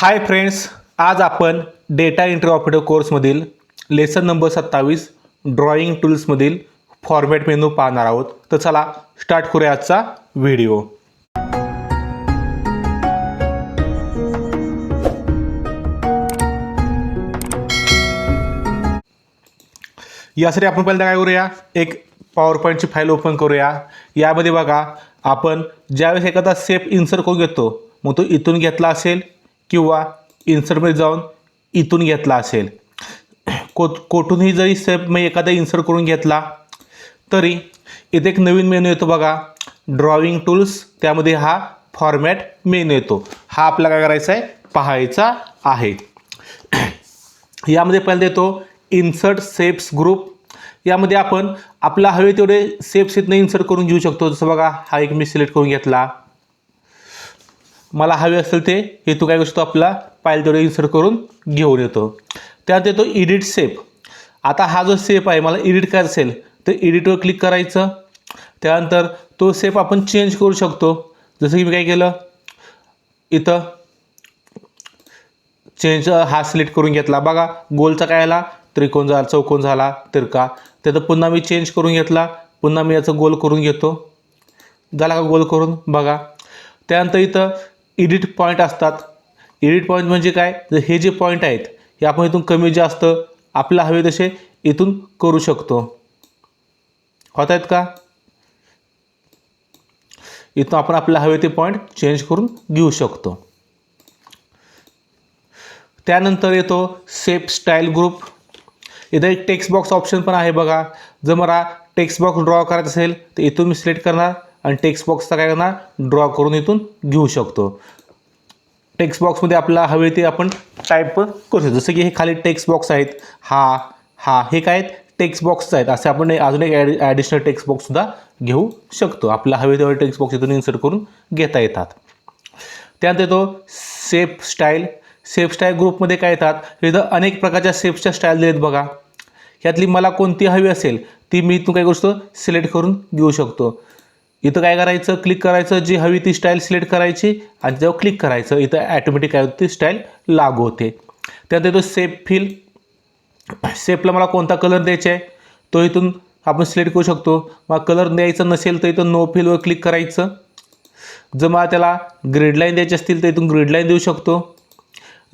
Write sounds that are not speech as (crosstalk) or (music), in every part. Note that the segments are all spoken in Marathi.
हाय फ्रेंड्स आज आपण डेटा एंट्री ऑपरेटर कोर्समधील लेसन नंबर सत्तावीस ड्रॉइंग टूल्समधील फॉर्मॅट मेनू पाहणार आहोत. तर चला स्टार्ट करूया आजचा व्हिडिओ यासाठी आपण पहिल्यांदा काय करूया? एक पॉवर पॉईंटची फाईल ओपन करूया. यामध्ये बघा आपण ज्यावेळेस एखादा सेप इन्सर्ट करून घेतो मग तो इथून घेतला असेल किंवा इन्सर्टमध्ये जाऊन इथून घेतला असेल. को कोठूनही जरी सेप मी एखादा इन्सर्ट करून घेतला तरी इथे एक नवीन मेनू येतो बघा. ड्रॉइंग टूल्स त्यामध्ये हा फॉर्मॅट मेनू येतो. हा आपला काय करायचा आहे? पाहायचा आहे. (clears throat) यामध्ये पहिल्यांदा येतो इन्सर्ट सेप्स ग्रुप यामध्ये आपण आपला हवे तेवढे सेप्स इथनं इन्सर्ट करून घेऊ शकतो. जसं बघा हा एक मी सिलेक्ट करून घेतला. मला हवे असेल ते हे तू काय करू शकतो आपला पायल तेवढे इन्सर्ट करून घेऊन येतो. त्यात येतो एडिट सेप आता हा जो सेप आहे मला एडिट करायचा असेल तर एडिटवर क्लिक करायचं. त्यानंतर तो सेप आपण चेंज करू शकतो. जसं की मी काय केलं? इथं चेंज हा सिलेक्ट करून घेतला. बघा गोलचा काय आला? त्रिकोण झाला चौकोन झाला तिरका. त्याचं पुन्हा मी चेंज करून घेतला. पुन्हा मी याचं गोल करून घेतो. झाला का गोल करून? बघा. त्यानंतर इथं एडिट पॉईंट असतात. एडिट पॉईंट म्हणजे काय? तर हे जे पॉईंट आहेत हे आपण इथून कमी जास्त आपल्या हवे तसे इथून करू शकतो. होत आहेत का? इथून आपण आपल्या हवे ते पॉईंट चेंज करून घेऊ शकतो. त्यानंतर येतो सेप स्टाईल ग्रुप. इथं एक टेक्स्ट बॉक्स ऑप्शन पण आहे बघा. जर मला टेक्स्ट बॉक्स ड्रॉ करायचं असेल तर इथून मी सिलेक्ट करणार. आणि टेक्स्ट बॉक्सचा काय करणार? ड्रॉ करून इथून घेऊ शकतो. टेक्स्ट बॉक्समध्ये आपला हवे ते आपण टाईप करू शकतो. जसं की हे खाली टेक्स्ट बॉक्स आहेत. हा हा हे काय आहेत? टेक्स्ट बॉक्स आहेत. असे आपण एक- अजून एक ॲड ॲडिशनल टेक्स्ट बॉक्ससुद्धा घेऊ शकतो. आपला हवे तेवढे टेक्स्ट बॉक्स इथून इन्सर्ट करून घेता येतात. त्यानंतर येतो सेफ स्टाईल सेफ स्टाईल ग्रुपमध्ये काय येतात? इथं अनेक प्रकारच्या सेफच्या स्टाईल दिलेत बघा. ह्यातली मला कोणती हवी असेल ती मी इथून काय करू शकतो? सिलेक्ट करून घेऊ शकतो. इथं काय करायचं? क्लिक करायचं. जी हवी ती स्टाईल सिलेक्ट करायची. आणि जेव्हा क्लिक करायचं इथं ॲटोमॅटिक काय होती? ती स्टाईल लागू होते. त्यानंतर येतो सेफ फिल सेपला मला कोणता कलर द्यायचा आहे? तो इथून आपण सिलेक्ट करू शकतो. मग कलर द्यायचा नसेल तर इथं नो फिलवर क्लिक करायचं. जर मला त्याला ग्रेडलाईन द्यायची असतील तर इथून ग्रेडलाईन देऊ शकतो.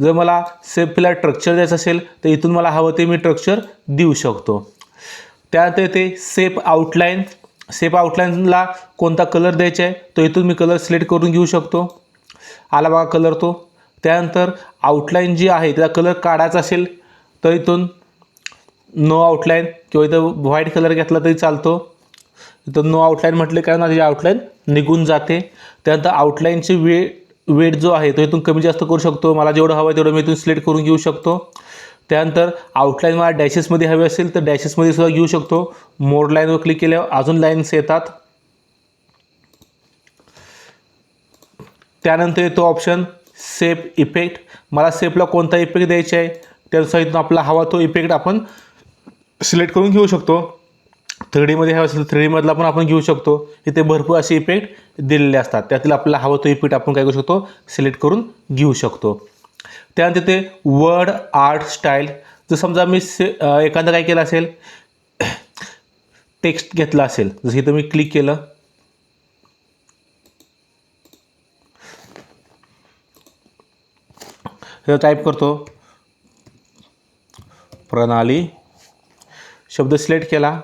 जर मला सेफला स्ट्रक्चर द्यायचं असेल तर इथून मला हवं ते मी स्ट्रक्चर देऊ शकतो. त्यानंतर ते सेफ आउटलाईन सेप आउटलाईनला कोणता कलर द्यायचा आहे तो इथून मी कलर सिलेक्ट करून घेऊ शकतो. आला बघा कलर तो. त्यानंतर आउटलाईन जी आहे त्याचा कलर काढायचा असेल तर इथून नो आउटलाईन किंवा इथं व्हाईट कलर घेतला तरी चालतो. इथं नो आउटलाईन म्हटले काय ना त्याची आउटलाईन निघून जाते. त्यानंतर आउटलाईनची वे वेट जो आहे तो इथून कमी जास्त करू शकतो. मला जेवढं हवं आहे तेवढं मी इथून सिलेक्ट करून घेऊ शकतो. त्यानंतर आउटलाईन मला डॅशेसमध्ये हवे असेल तर डॅशेसमध्ये सुद्धा घेऊ शकतो. मोर लाईनवर क्लिक केल्यावर अजून लाईन्स येतात. त्यानंतर येतो ऑप्शन सेप इफेक्ट मला सेपला कोणता इफेक्ट द्यायचा आहे? त्यानुसार इथून आपला हवा तो इफेक्ट आपण सिलेक्ट करून घेऊ शकतो. थ्री डीमध्ये हवा असेल थ्री डीमधला पण आपण घेऊ शकतो. इथे भरपूर असे इफेक्ट दिलेले असतात. त्यातील आपला हवा तो इफेक्ट आपण काय करू शकतो? सिलेक्ट करून घेऊ शकतो. त्यानंतर ते वर्ड आर्ट स्टाईल जर समजा मी से एखादं काय केलं असेल टेक्स्ट घेतला असेल जसं इथं मी क्लिक केलं. हे टाईप करतो. प्रणाली. शब्द सिलेक्ट केला.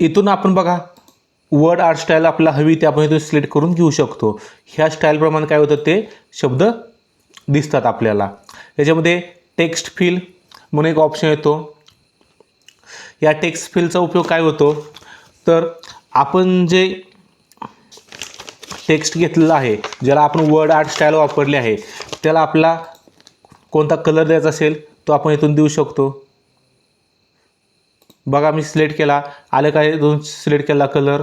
इथून आपण बघा वर्ड आर्ट स्टाईल आपल्याला हवी ते आपण इथून सिलेक्ट करून घेऊ शकतो. ह्या स्टाईलप्रमाणे काय होतं ते शब्द दिसतात आपल्याला. याच्यामध्ये टेक्स्ट फील म्हणून एक ऑप्शन येतो. या टेक्स्ट फीलचा उपयोग काय होतो? तर आपण जे टेक्स्ट घेतलेलं आहे ज्याला आपण वर्ड आर्ट स्टाईल वापरली आहे त्याला आपला कोणता कलर द्यायचा असेल तो आपण इथून देऊ शकतो. बघा मी सिलेक्ट केला. आलं काय दोन सिलेक्ट केला कलर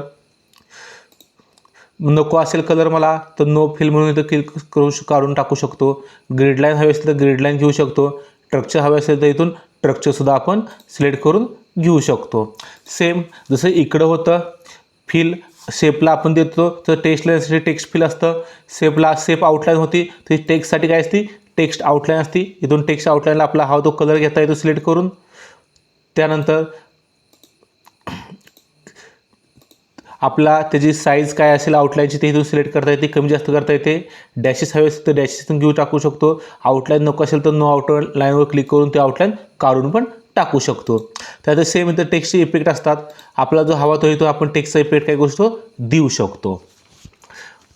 नको असेल कलर मला तर नो फिल म्हणून इथं क्लिक करू श- काढून टाकू शकतो. ग्रीडलाईन हवी असेल तर ग्रीडलाईन घेऊ शकतो. स्ट्रक्चर हवे असेल तर इथून स्ट्रक्चरसुद्धा आपण सिलेक्ट करून घेऊ शकतो. सेम जसं इकडं होतं फिल शेपला आपण देतो तर टेक्स्ट लाईनसाठी टेक्स्ट फिल असतं. सेपला सेप आउटलाईन होती ती टेक्स्टसाठी काय असती? टेक्स्ट आउटलाईन असती. इथून टेक्स्ट आउटलाईनला आपला हा तो कलर घेता येतो सिलेक्ट करून. त्यानंतर आपला त्याची साईज काय असेल आउटलाईनची ते इथून सिलेक्ट करता येते कमी जास्त करता येते. डॅशेस हवे असतील तर डॅशेस घेऊ टाकू शकतो. आउटलाईन नको असेल तर नो आउटलाईनवर क्लिक करून ते आउटलाईन काढून पण टाकू शकतो. त्यात सेम इथं टेक्स्टचे इफेक्ट असतात. आपला जो हवा तो येतो आपण टेक्स्टचा इफेक्ट काय गोष्ट देऊ शकतो.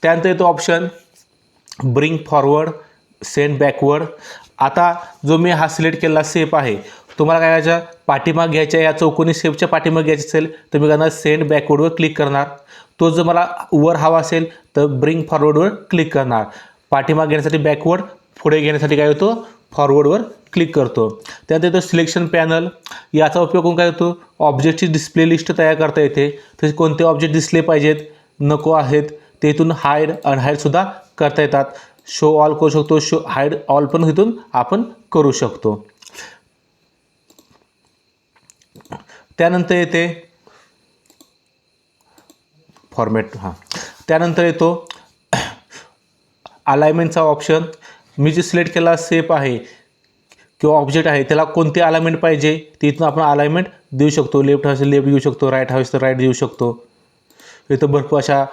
त्यानंतर येतो option bring forward send backward आता जो मी हा सिलेक्ट केलेला सेप आहे तुम्हाला काय करायचं? पाठीमाग घ्यायच्या या चौकोनी शेपच्या पाठीमाग घ्यायचं असेल तर मी करणार सेंड बॅकवर्डवर क्लिक करणार. तो जर मला वर हवा असेल तर ब्रिंग फॉरवर्डवर क्लिक करणार. पाठीमाग घेण्यासाठी बॅकवर्ड पुढे घेण्यासाठी काय होतो? फॉरवर्डवर क्लिक करतो. त्यानंतर येतो सिलेक्शन पॅनल याचा उपयोग करून काय होतो? ऑब्जेक्टची डिस्प्ले लिस्ट तयार करता येते. तसे कोणते ऑब्जेक्ट दिसले पाहिजेत? नको आहेत. ते इथून हायड अनहायडसुद्धा करता येतात. शो ऑल करू शकतो. शो हायड ऑल पण इथून आपण करू शकतो. त्यानंतर येते फॉर्मॅट हां. त्यानंतर येतो अलाइनमेंटचा ऑप्शन मी जे सिलेक्ट केला सेप आहे किंवा ऑब्जेक्ट आहे त्याला कोणती अलाइनमेंट पाहिजे ते इथून आपण अलाइनमेंट देऊ शकतो. लेफ्ट हवे लेफ्ट घेऊ शकतो. राईट हवे तर राईट देऊ शकतो. इथं भरपूर अशा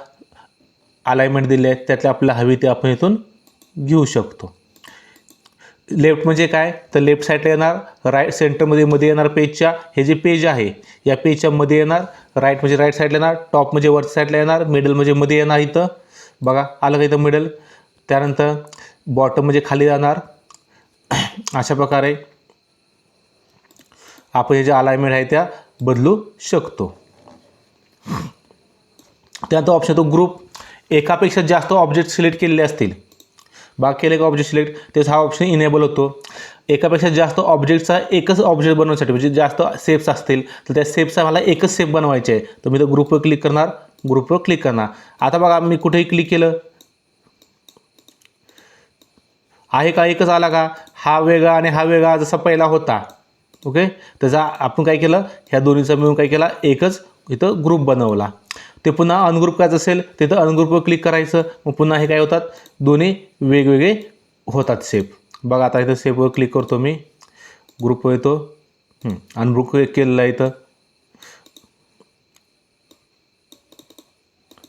अलाइनमेंट दिले आहेत. त्यातले आपल्याला हवी ते आपण इथून घेऊ शकतो. लेफ्ट म्हणजे काय? तर लेफ्ट साईडला येणार राईट सेंटरमध्ये मध्ये येणार पेजच्या हे जे पेज आहे या पेजच्या मध्ये येणार राईट म्हणजे राईट साईडला येणार टॉप म्हणजे वरच्या साईडला येणार मिडल म्हणजे मध्ये येणार इथं. बघा आलं का इथं मिडल त्यानंतर बॉटम म्हणजे खाली जाणार. (clears throat) अशा प्रकारे आपण हे जे अलायमेंट आहे त्या बदलू शकतो. त्यानंतर ऑप्शन तो ग्रुप एकापेक्षा जास्त ऑब्जेक्ट सिलेक्ट केलेले असतील. बाग केले का ऑब्जेक्ट सिलेक्ट तेच हा ऑप्शन इनेबल होतो. एकापेक्षा जास्त ऑब्जेक्टचा एकच ऑब्जेक्ट बनवण्यासाठी म्हणजे जास्त सेप्स असतील तर त्या सेप्सचा मला एकच सेप बनवायचे आहे. तर मी तर ग्रुपवर क्लिक करणार ग्रुपवर क्लिक करणार. आता बघा मी कुठेही क्लिक केलं. आहे का एकच आला का? हा वेगळा आणि हा वेगळा जसा पहिला होता. ओके त्याचा आपण काय केलं? ह्या दोन्हीचा मिळून काय केला? एकच इथं ग्रुप बनवला. ते पुन्हा अनग्रुप करायचं असेल तिथं अनग्रुपवर क्लिक करायचं. मग पुन्हा हे काय होतात? दोन्ही वेगवेगळे होतात सेप बघा आता इथं सेपवर क्लिक करतो मी. ग्रुपवर येतो. अनग्रुप केलेला आहे इथं.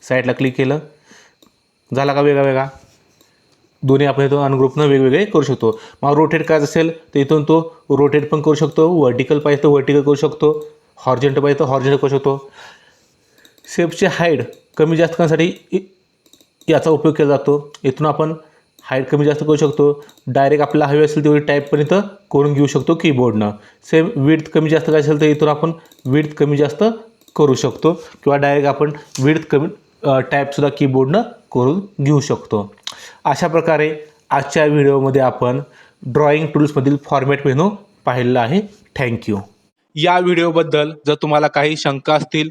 साईडला क्लिक केलं. झाला का वेगळा वेगळा? दोन्ही आपण इथून अनग्रुपनं वेगवेगळे करू शकतो. मग रोटेट करायचं असेल तर इथून तो रोटेट पण करू शकतो. वर्टिकल पाहिजे तर वर्टिकल करू शकतो. हॉर्जेंट पाहिजे तर हॉर्जेंट करू शकतो. सेपचे हाईड कमी जास्त करण्यासाठी इ- याचा उपयोग केला जातो. इथून आपण हाईट कमी जास्त करू शकतो. डायरेक्ट आपल्याला हवी असेल तेवढी टाईप पण इथं करून घेऊ शकतो कीबोर्डनं सेम विड्थ कमी जास्त करायचं असेल तर इथून आपण विड्थ कमी जास्त करू शकतो. किंवा डायरेक्ट आपण विड्थ कमी टाईपसुद्धा कीबोर्डनं करून घेऊ शकतो. अशा प्रकारे आजच्या व्हिडिओमध्ये आपण ड्रॉइंग टूल्समधील फॉर्मॅट मेनू पाहिलेला आहे. थँक्यू या व्हिडिओबद्दल जर तुम्हाला काही शंका असतील